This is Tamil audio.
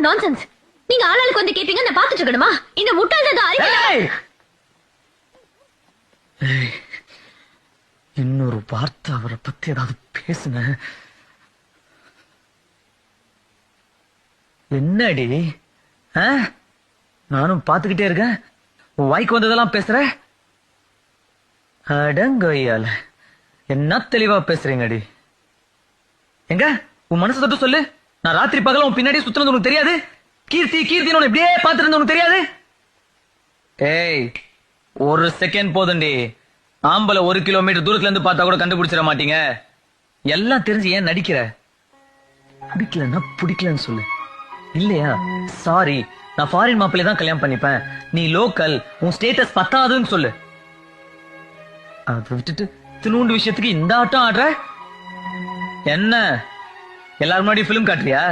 வாட் நான்சென்ஸ் நீங்க ஆளாளுக்கு வந்து கேப்பீங்க நான் பாத்துட்டு இருக்கணுமா? இந்த முட்டாள் தான் அறிவு இன்னொரு வார்த்தை அவரை பத்தி ஏதாவது பேசுன என்னடி? நானும் பாத்துக்கிட்டே இருக்கேன். வாய்க்கு வந்ததெல்லாம் பேசுற? அடங்கொய்யால. என்ன தெளிவா பேசுறீங்கடி? எங்க? உன் மனசு தொட்டு சொல்லு. நான் ராத்திரி பகல உன் பின்னாடி சுத்தினது உனக்கு தெரியாது? கீர்த்தி கீர்த்தி உன்னை இப்படியே பாத்துட்டு உனக்கு தெரியாது? ஏய் ஒரு செகண்ட் போதண்டி. ஆம்பளை ஒரு கிலோமீட்டர் தூரத்துல இருந்து பார்த்தா கூட கண்டுபிடிச்சிட மாட்டீங்க. எல்லாம் தெரிஞ்சு ஏன் நடிக்கிற? பிடிக்கலன்னா பிடிக்கலன்னு சொல்லு. இல்லையா? சாரி நான் ஃபாரின் மாப்பிள்ளை தான் கல்யாணம் பண்ணிப்பேன். நீ லோக்கல் உன் ஸ்டேட்டஸ் பத்தாதுன்னு சொல்லு. அதை விட்டுட்டு தினூண்டு விஷயத்துக்கு இந்த ஆட்டம் ஆடுற? என்ன? எல்லாரும் முன்னாடி பிலிம் காட்டுறியா?